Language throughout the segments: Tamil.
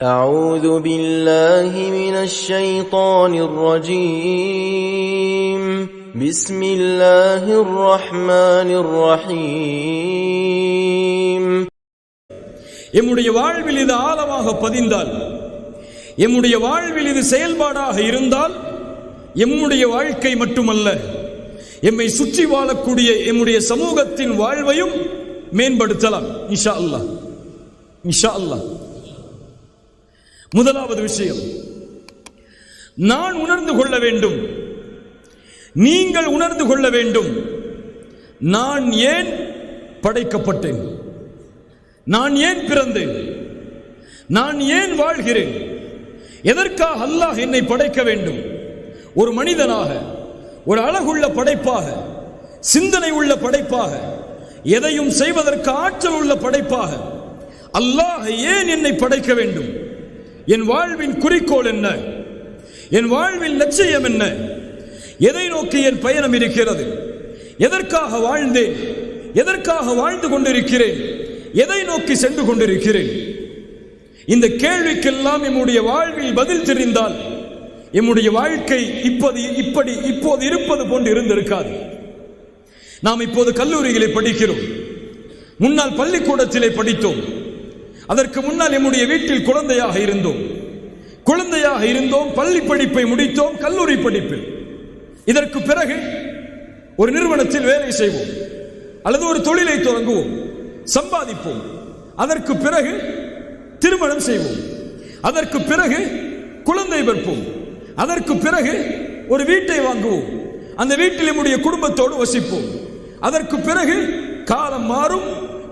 أعوذ بالله من الشيطان الرجيم بسم الله الرحمن الرحيم எம்முடைய வாழ்வில் இது ஆழமாக பதிந்தால் எம்முடைய வாழ்வில் இது செயல்பாடாக இருந்தால் எம்முடைய வாழ்க்கை மட்டுமல்ல எம்மை சுற்றி வாழக்கூடிய எம்முடைய சமூகத்தின் வாழ்வையும் மேம்படுத்தலாம் இன்ஷா அல்லாஹ் இன்ஷா அல்லாஹ் முதலாவது விஷயம். நான் உணர்ந்து கொள்ள வேண்டும். நீங்கள் உணர்ந்து கொள்ள வேண்டும். நான் ஏன் படைக்கப்பட்டேன்? நான் ஏன் பிறந்தேன்? நான் ஏன் வாழ்கிறேன்? எதற்காக அல்லாஹ் என்னை படைக்க வேண்டும்? ஒரு மனிதனாக ஒரு அழகுள்ள படைப்பாக சிந்தனை உள்ள படைப்பாக எதையும் செய்வதற்கு ஆற்றல் உள்ள படைப்பாக அல்லாஹ் ஏன் என்னை படைக்க வேண்டும்? என் வாழ்வின் குறிக்கோள் என்ன? என் வாழ்வின் லட்சியம் என்ன? எதை நோக்கி என் பயணம் இருக்கிறது? எதற்காக வாழ்ந்தேன்? எதற்காக வாழ்ந்து கொண்டிருக்கிறேன்? எதை நோக்கி சென்று கொண்டிருக்கிறேன்? இந்த கேள்விக்கெல்லாம் நம்முடைய வாழ்வில் பதில் தெரிந்தால் எம்முடைய வாழ்க்கை இப்போது இப்படி இப்போது இருப்பது போன்று இருந்திருக்காது. நாம் இப்போது கல்லூரிகளை படிக்கிறோம். முன்னால் பள்ளிக்கூடத்திலே படித்தோம். அதற்கு முன்னால் எம்முடைய வீட்டில் குழந்தையாக இருந்தோம். குழந்தையாக இருந்தோம் பள்ளி படிப்பை முடித்தோம் கல்லூரி படிப்பில். இதற்கு பிறகு ஒரு நிறுவனத்தில் வேலை செய்வோம். அல்லது ஒரு தொழிலை தொடங்குவோம். சம்பாதிப்போம். அதற்கு பிறகு திருமணம் செய்வோம். அதற்கு பிறகு குழந்தை பெற்போம் அதற்கு பிறகு ஒரு வீட்டை வாங்குவோம். அந்த வீட்டில் நம்முடைய குடும்பத்தோடு வசிப்போம். அதற்கு பிறகு காலம் மாறும்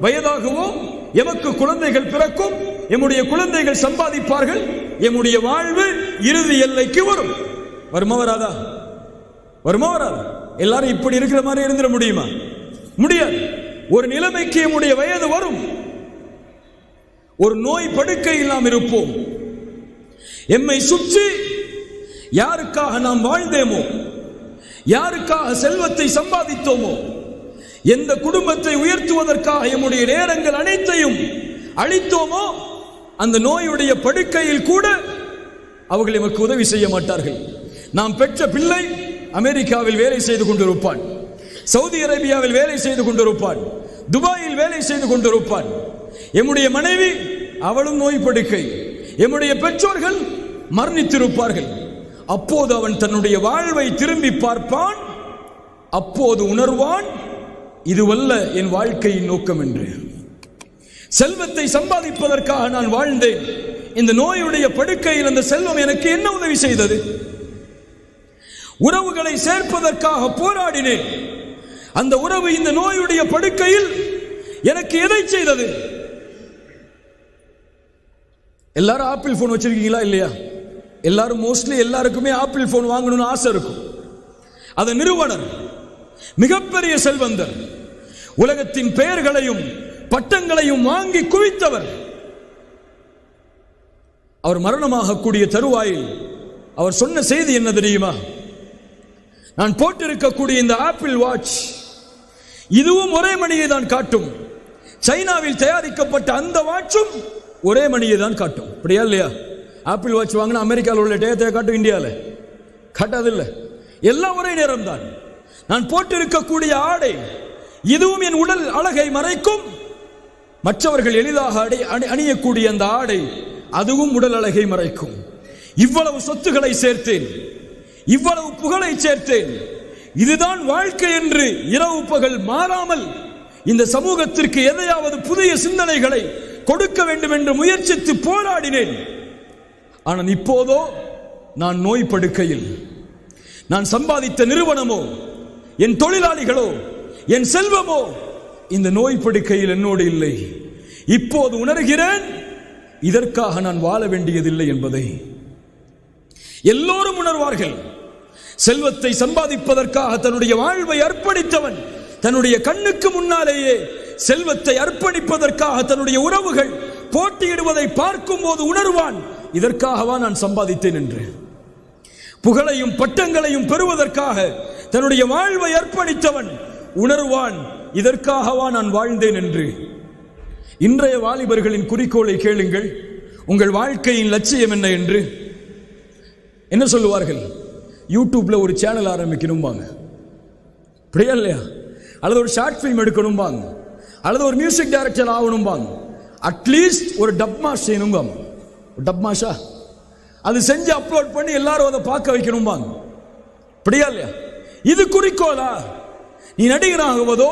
வயதாகுவோம் எமக்கு குழந்தைகள் பிறக்கும் எம்முடைய குழந்தைகள் சம்பாதிப்பார்கள் எம்முடைய வாழ்வு இறுதி எல்லைக்கு வரும். வருமா வராதா? வருமா வராதா? எல்லாரும் இப்படி இருக்கிற மாதிரி இருந்துட முடியுமா? முடியாது. ஒரு நிலைமைக்கு எம்முடைய வயது வரும். ஒரு நோய் படுக்கையில் நாம் இருப்போம். எம்மை சுற்றி யாருக்காக நாம் வாழ்ந்தேமோ? யாருக்காக செல்வத்தை சம்பாதித்தோமோ? எந்த குடும்பத்தை உயர்த்துவதற்காக எம்முடைய நேரங்கள் அனைத்தையும் அழித்தோமோ அந்த நோயுடைய படுக்கையில் கூட அவர்கள் எமக்கு உதவி செய்ய மாட்டார்கள். நாம் பெற்ற பிள்ளை அமெரிக்காவில் வேலை செய்து கொண்டிருப்பான். சவுதி அரேபியாவில் வேலை செய்து கொண்டிருப்பான். துபாயில் வேலை செய்து கொண்டிருப்பான். எம்முடைய மனைவி அவளும் நோய் படுக்கை. எம்முடைய பெற்றோர்கள் மரணித்திருப்பார்கள். அப்போது அவன் தன்னுடைய வாழ்வை திரும்பி பார்ப்பான். அப்போது உணர்வான். இதுவல்ல என் வாழ்க்கையின் நோக்கம் என்று. செல்வத்தை சம்பாதிப்பதற்காக நான் வாழ்ந்தேன். இந்த நோயுடைய படுக்கையில் அந்த செல்வம் எனக்கு என்ன உதவி செய்தது? உறவுகளை சேர்ப்பதற்காக போராடினேன். அந்த உறவு இந்த நோயுடைய படுக்கையில் எனக்கு எதை செய்தது? எல்லாரும் ஆப்பிள் போன் வச்சிருக்கீங்களா இல்லையா? எல்லாரும் மோஸ்ட்லி எல்லாருக்குமே ஆப்பிள் போன் வாங்கணும்னு ஆசை இருக்கும். அது நிறுவனர் மிகப்பெரிய செல்வந்தர். உலகத்தின் பெயர்களையும் பட்டங்களையும் வாங்கி குவித்தவர். அவர் மரணமாகக்கூடிய தருவாயில் அவர் சொன்ன செய்தி என்ன தெரியுமா? நான் போட்டிருக்கக்கூடிய இந்த ஆப்பிள் வாட்ச் இதுவும் ஒரே மணியை தான் காட்டும். சைனாவில் தயாரிக்கப்பட்ட அந்த வாட்சும் ஒரே மணியை தான் காட்டும். அப்படியா இல்லையா? ஆப்பிள் வாட்ச் வாங்கினா அமெரிக்காவில் உள்ள டேத்தை காட்டும் இந்தியாவில். காட்டாதில்லை எல்லாம் ஒரே நேரம் தான் நான் போட்டிருக்கக்கூடிய ஆடை இதுவும் என் உடல் அழகை மறைக்கும். மற்றவர்கள் எளிதாக அடை அணி- அணியக்கூடிய அந்த ஆடை அதுவும் உடல் அழகை மறைக்கும். இவ்வளவு சொத்துக்களை சேர்த்தேன். இவ்வளவு புகழை சேர்த்தேன். இதுதான் வாழ்க்கை என்று இரவு பகல் மாறாமல் இந்த சமூகத்திற்கு எதையாவது புதிய சிந்தனைகளை கொடுக்க வேண்டும் என்று முயற்சித்து போராடினேன். ஆனால் இப்போதோ நான் நோய் படுக்கையில் நான் சம்பாதித்த நிறுவனமோ என் தொழிலாளிகளோ என் செல்வமோ இந்த நோய் படுக்கையில் என்னோடு இல்லை. இப்போது உணர்கிறேன் இதற்காக நான் வாழ வேண்டியதில்லை என்பதை. எல்லோரும் உணர்வார்கள். செல்வத்தை சம்பாதிப்பதற்காக தன்னுடைய வாழ்வை அர்ப்பணித்தவன் தன்னுடைய கண்ணுக்கு முன்னாலேயே செல்வத்தை அர்ப்பணிப்பதற்காக தன்னுடைய உறவுகள் போட்டியிடுவதை பார்க்கும் போது உணர்வான் இதற்காகவா நான் சம்பாதித்தேன் என்று. புகழையும் பட்டங்களையும் பெறுவதற்காக தன்னுடைய வாழ்வை அர்ப்பணித்தவன் உணர்வான் இதற்காகவா நான் வாழ்ந்தேன் என்று? இன்றைய வாலிபர்களின் குறிக்கோளை கேளுங்கள். உங்கள் வாழ்க்கையின் லட்சியம் என்ன என்று? என்ன சொல்லுவார்கள்? யூடியூப்ல ஒரு சேனல் ஆரம்பிக்கணும்பாங்க அப்படியா இல்லையா? அல்லது ஒரு ஷார்ட் ஃபிலிம் எடுக்கணும்பாங்க அல்லது ஒரு மியூசிக் டைரக்டர் ஆகணும்பாங்க அட்லீஸ்ட் ஒரு டப்மாஷ் செய்யணும்பாங்க டப் டப்மாஷா அது செஞ்சு அப்லோட் பண்ணி எல்லாரும் அதை பார்க்க வைக்கணும்பாங்க அப்படியா இல்லையா? இது குறிக்கோளா? நீ நடிகராகுவதோ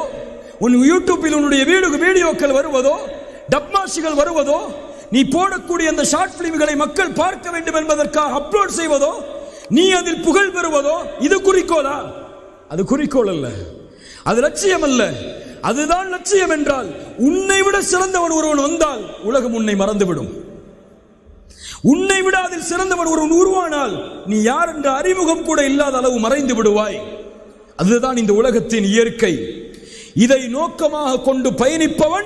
உன் யூடியூப்பில் உன்னுடைய வீடு வீடியோக்கள் வருவதோ டப்மாஷிகள் வருவதோ நீ போடக்கூடிய அந்த ஷார்ட் பிலிம்களை மக்கள் பார்க்க வேண்டும் என்பதற்காக அப்லோட் செய்வதோ நீ அதில் புகழ் பெறுவதோ இது குறிக்கோளா? அது குறிக்கோள் அல்ல. அது லட்சியம் அல்ல. அதுதான் லட்சியம் என்றால் உன்னை விட சிறந்தவன் ஒருவன் வந்தால் உலகம் உன்னை மறந்துவிடும். உன்னை விட அதில் சிறந்தவன் ஒருவன் உருவானால் நீ யார் என்ற அறிமுகம் கூட இல்லாத அளவு மறைந்து விடுவாய். அதுதான் இந்த உலகத்தின் இயற்கை. இதை நோக்கமாக கொண்டு பயணிப்பவன்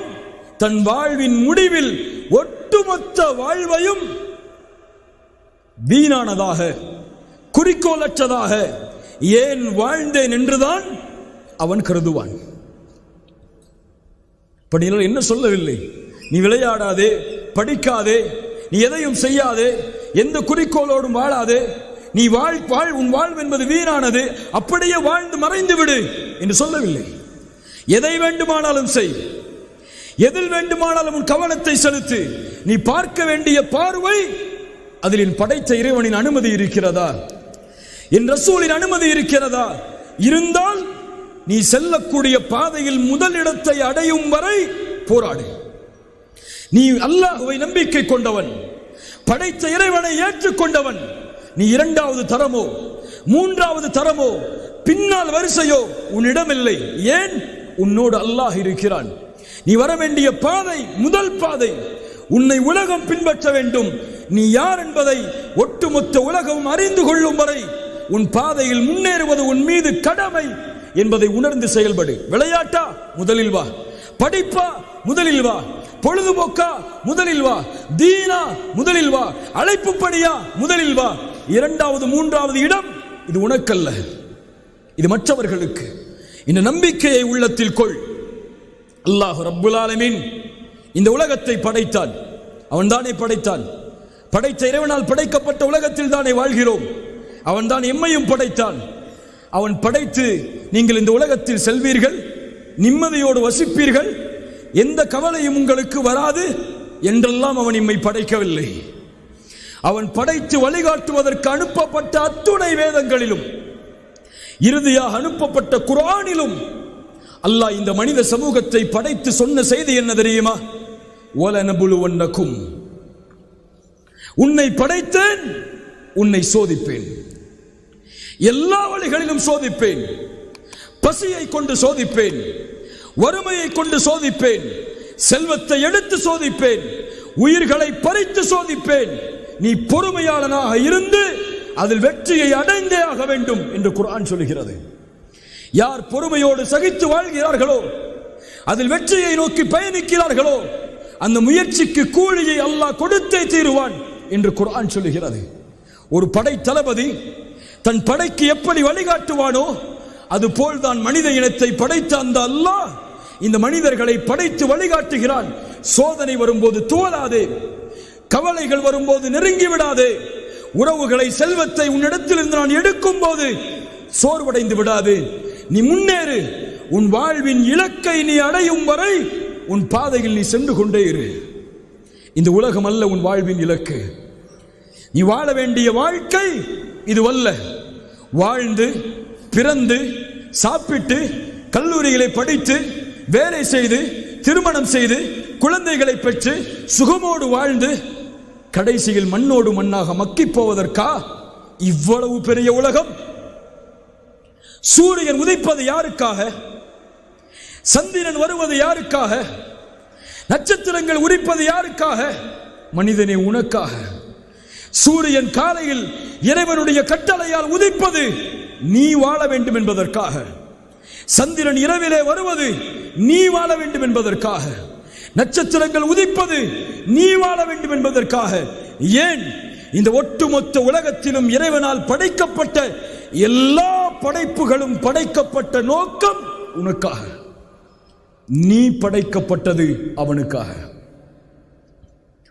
தன் வாழ்வின் முடிவில் ஒட்டுமொத்த வாழ்வையும் வீணானதாக குறிக்கோளற்றதாக ஏன் வாழ்ந்தேன் என்றுதான் அவன் கருதுவான். படிகள் என்ன சொல்லவில்லை? நீ விளையாடாதே படிக்காதே நீ எதையும் செய்யாது. எந்த குறிக்கோளோடும் வாழாது. நீ வாழ் வாழ் உன் வாழ்வு என்பது வீணானது. அப்படியே வாழ்ந்து மறைந்து விடு என்று சொல்லவில்லை. எதை வேண்டுமானாலும் செய். எதில் வேண்டுமானாலும் உன் கவனத்தை செலுத்து. நீ பார்க்க வேண்டிய பார்வை அதில் என் படைத்த இறைவனின் அனுமதி இருக்கிறதா? என் ரசூலின் அனுமதி இருக்கிறதா? இருந்தால் நீ செல்லக்கூடிய பாதையில் முதல் இடத்தை அடையும் வரை போராடு. நீ அல்லாஹுவை நம்பிக்கை கொண்டவன். படைத்த இறைவனை ஏற்றுக்கொண்டவன். நீ இரண்டாவது தரமோ மூன்றாவது தரமோ பின்னால் வரிசையோ உன்னிடமில்லை. ஏன்? உன்னோடு அல்லாஹ் இருக்கிறான். நீ வர வேண்டிய பாதை முதல் பாதை. உன்னை உலகம் பின்பற்ற வேண்டும். நீ யார் என்பதை ஒட்டுமொத்த உலகம் அறிந்து கொள்ளும் வரை உன் பாதையில் முன்னேறுவது உன் மீது கடமை என்பதை உணர்ந்து செயல்படு. விளையாட்டா? முதலில் வா. படிப்பா? முதலில் வா. பொழுதுபோக்கா முதலில் வா. தீனா முதலில் வா. அழைப்பு பணியா முதலில் வா. இரண்டாவது மூன்றாவது இடம் இது உனக்கல்ல. இது மற்றவர்களுக்கு. இந்த நம்பிக்கையை உள்ளத்தில் கொள். அல்லாஹ் ரப்புல் இந்த உலகத்தை படைத்தான். அவன் தானே படைத்தான். படைத்த இறைவனால் படைக்கப்பட்ட உலகத்தில் தானே வாழ்கிறோம். அவன் தான் எம்மையும் படைத்தான். அவன் படைத்து நீங்கள் இந்த உலகத்தில் செல்வீர்கள். நிம்மதியோடு வசிப்பீர்கள். எந்த கவலையும் உங்களுக்கு வராது என்றெல்லாம் அவன் இம்மை படைக்கவில்லை. அவன் படைத்து வழிகாட்டுவதற்கு அனுப்பப்பட்ட அத்துணை வேதங்களிலும் இறுதியாக அனுப்பப்பட்ட குரானிலும் அல்லாஹ் இந்த மனித சமூகத்தை படைத்து சொன்ன செய்தி என்ன தெரியுமா? ஒலனபுலுவன்னக்கும் உன்னை படைத்தேன் உன்னை சோதிப்பேன். எல்லா வழிகளிலும் சோதிப்பேன். பசியை கொண்டு சோதிப்பேன். வறுமையை கொண்டு சோதிப்பேன். செல்வத்தை எடுத்து சோதிப்பேன். உயிர்களை பறித்து சோதிப்பேன். நீ பொறுமையாளனாக இருந்து அதில் வெற்றியை அடைந்தே ஆக வேண்டும் என்று குரான் சொல்கிறது யார் பொறுமையோடு சகித்து வாழ்கிறார்களோ அதில் வெற்றியை நோக்கி பயணிக்கிறார்களோ அந்த முயற்சிக்கு கூலியை அல்லாஹ் கொடுத்தே தீருவான் என்று குரான் சொல்லுகிறது. ஒரு படை தளபதி தன் படைக்கு எப்படி வழிகாட்டுவானோ அதுபோல் தான் மனித இனத்தை படைத்த அந்த அல்லாஹ் இந்த மனிதர்களை படைத்து வழிகாட்டுகிறான். சோதனை வரும்போது தோலாதே கவலைகள் வரும்போது நெருங்கி விடாதே உறவுகளை செல்வத்தை உன்னிடத்திலிருந்து நான் எடுக்கும் போது சோர்வடைந்து விடாது. நீ முன்னேறு. உன் வாழ்வின் இலக்கை நீ அடையும் வரை உன் பாதையில் நீ சென்று கொண்டே இரு. இந்த உலகம் அல்ல உன் வாழ்வின் இலக்கு. நீ வாழ வேண்டிய வாழ்க்கை இதுவல்ல. வாழ்ந்து பிறந்து சாப்பிட்டு கல்லூரிகளை படித்து வேலை செய்து திருமணம் செய்து குழந்தைகளை பெற்று சுகமோடு வாழ்ந்து கடைசியில் மண்ணோடு மண்ணாக மக்கிப் போவதற்கா? இவ்வளவு பெரிய உலகம்! சூரியன் உதிப்பது யாருக்காக? சந்திரன் வருவது யாருக்காக? நட்சத்திரங்கள் உரிப்பது யாருக்காக? மனிதனே உனக்காக. சூரியன் காலையில் இறைவனுடைய கட்டளையால் உதிப்பது நீ வாழ வேண்டும் என்பதற்காக. சந்திரன் இரவிலே வருவது நீ வாழ வேண்டும் என்பதற்காக நட்சத்திரங்கள் உதிப்பது நீ வாழ வேண்டும் என்பதற்காக ஏன் இந்த ஒட்டுமொத்த உலகத்திலும் இறைவனால் படைக்கப்பட்ட எல்லா படைப்புகளும் படைக்கப்பட்ட நோக்கம் உனக்காக நீ படைக்கப்பட்டது அவனுக்காக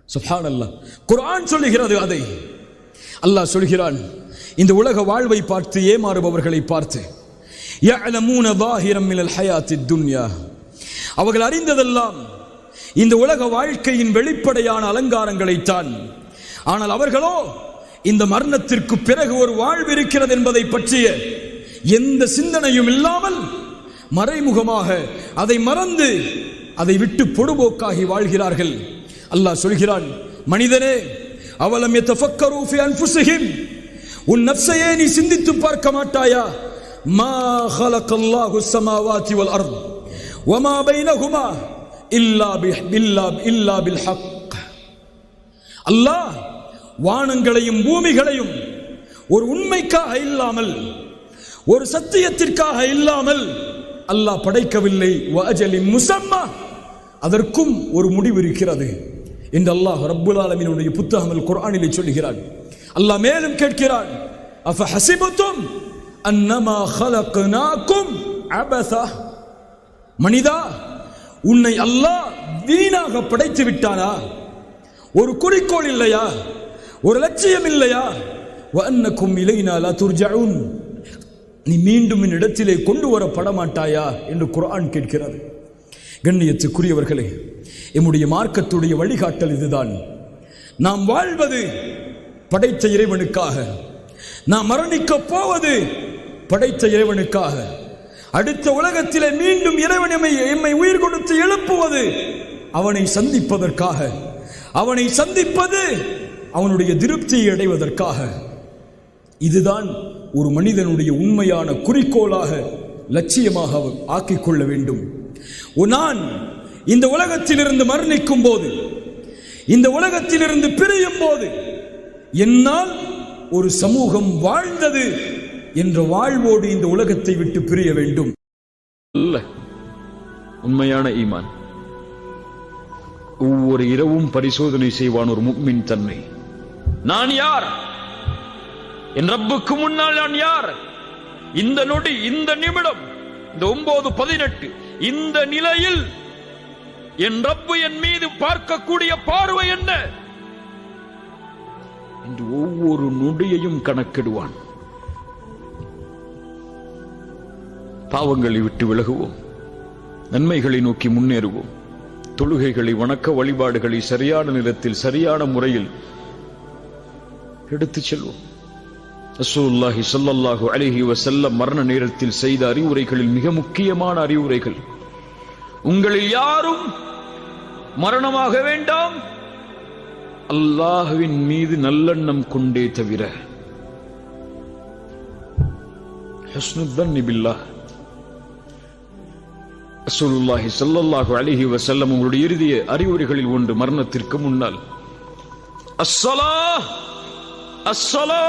சுப்ஹான் அல்லாஹ் குர்ஆன் சொல்லுகிறது அதை அல்லாஹ் சொல்கிறான் இந்த உலக வாழ்வை பார்த்து ஏமாறுபவர்களை பார்த்து يعلمون ظاهرا من الحياة الدنيا அவர்கள் அறிந்ததெல்லாம் இந்த உலக வாழ்க்கையின் வெளிப்படையான அலங்காரங்களைத்தான் ஆனால் அவர்களோ இந்த மரணத்திற்கு பிறகு ஒரு வாழ்வு இருக்கிறது என்பதை பற்றிய எந்த சிந்தனையும் இல்லாமல் மறைமுகமாக அதை மறந்து அதை விட்டு பொடுபோக்காகி வாழ்கிறார்கள். அல்லாஹ் சொல்கிறான் மனிதனே அவலம் உன் நப்சையே நீ சிந்தித்து பார்க்க மாட்டாயா? மா ஹலக்கல்லாஹு ஸமாவாதி வல் அர்த். ஒமா பைனகுமா இல்லா பில்லா இல்லா பில் ஹக் அல்லாஹ் வானங்களையும் பூமிகளையும் ஒரு உண்மைக்காக இல்லாமல் ஒரு சத்தியத்திற்காக இல்லாமல் அல்லாஹ் படைக்கவில்லை வாஜலி முசம்மா அதற்கும் ஒரு முடிவு இருக்கிறது என்று அல்லாஹ் ரப்புல் ஆலமினுடைய புத்தகங்கள் குரானிலே சொல்கிறார் அல்லாஹ் மேலும் கேட்கிறார் அஃப ஹசிபுத்தும் அன்னமா ஹலக்னாக்கும் அபசா மனிதா உன்னை அல்லாஹ் வீணாக படைத்து விட்டானா? ஒரு குறிக்கோள் இல்லையா? ஒரு லட்சியம் இல்லையா? வஅன்னக்கும் இலைனாலா துர்ஜாவும் நீ மீண்டும் என் இடத்திலே கொண்டு வரப்பட மாட்டாயா என்று குரான் கேட்கிறது. கண்ணியத்துக்குரியவர்களே எம்முடைய மார்க்கத்துடைய வழிகாட்டல் இதுதான். நாம் வாழ்வது படைத்த இறைவனுக்காக. நாம் மரணிக்கப் போவது படைத்த இறைவனுக்காக. அடுத்த உலகத்திலே மீண்டும் இறைவன் எம்மை உயிர் கொடுத்து எழுப்புவது அவனை சந்திப்பதற்காக. அவனை சந்திப்பது அவனுடைய திருப்தியை அடைவதற்காக. இதுதான் ஒரு மனிதனுடைய உண்மையான குறிக்கோளாக லட்சியமாக ஆக்கிக் கொள்ள வேண்டும். நான் இந்த உலகத்திலிருந்து மரணிக்கும் போது இந்த உலகத்திலிருந்து பிரியும் போது என்னால் ஒரு சமூகம் வாழ்ந்தது என்ற வாழ்வோடு இந்த உலகத்தை விட்டு பிரிய வேண்டும். அல்ல. உண்மையான ஈமான். ஒவ்வொரு இரவும் பரிசோதனை செய்வான் ஒரு முக்மின் தன்னை. நான் யார்? என் ரப்புக்கு முன்னால் நான் யார்? இந்த நொடி இந்த நிமிடம் இந்த ஒன்பது பதினெட்டு இந்த நிலையில் என் ரப்பு என் மீது பார்க்கக்கூடிய பார்வை என்ன? என்று ஒவ்வொரு நொடியையும் கணக்கிடுவான். பாவங்களை விட்டு விலகுவோம். நன்மைகளை நோக்கி முன்னேறுவோம். தொழுகைகளை வணக்க வழிபாடுகளை சரியான நேரத்தில் சரியான முறையில் எடுத்துச் செல்வோம். ரசூலுல்லாஹி சொல்லல்லாஹு அலைஹி செல்ல மரண நேரத்தில் செய்த அறிவுரைகளில் மிக முக்கியமான அறிவுரைகள். உங்களில் யாரும் மரணமாக வேண்டாம். அல்லாஹுவின் மீது நல்லெண்ணம் கொண்டே தவிர. ஹஸ்னுத்தன்னி நிபில்லா ரசூலுல்லாஹி சல்லல்லாஹு அலிஹி வசல்லம் உங்களுடைய இறுதிய அறிவுரைகளில் ஒன்று மரணத்திற்கு முன்னால். அஸ்ஸலா அஸ்ஸலா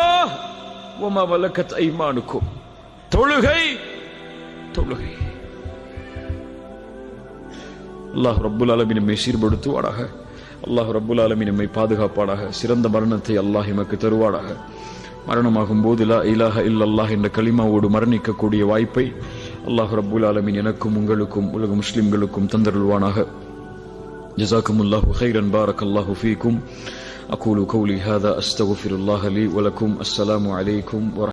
வமா வலக்கத் ஐமானுக்கும். தொழுகை! தொழுகை. அல்லாஹ் ரப்புல் ஆலமீன் நம்மை சீர்படுத்துவாடாக அல்லாஹ் ரப்புல் ஆலமீன் நம்மை பாதுகாப்பாடாக சிறந்த மரணத்தை அல்லாஹ் எமக்கு தருவாடாக மரணமாகும் போது லா இலாஹ இல்லல்லாஹ் என்ற களிமாவோடு மரணிக்கக்கூடிய வாய்ப்பை அல்லாஹ் ரப்புல் ஆலமீன் எனக்கும் உங்களுக்கும் உலக முஸ்லிம்களுக்கும் தந்தருள்வானாக جزاكم الله خيرا بارك الله فيكم أقول قولي هذا أستغفر الله لي ولكم السلام عليكم ورحمة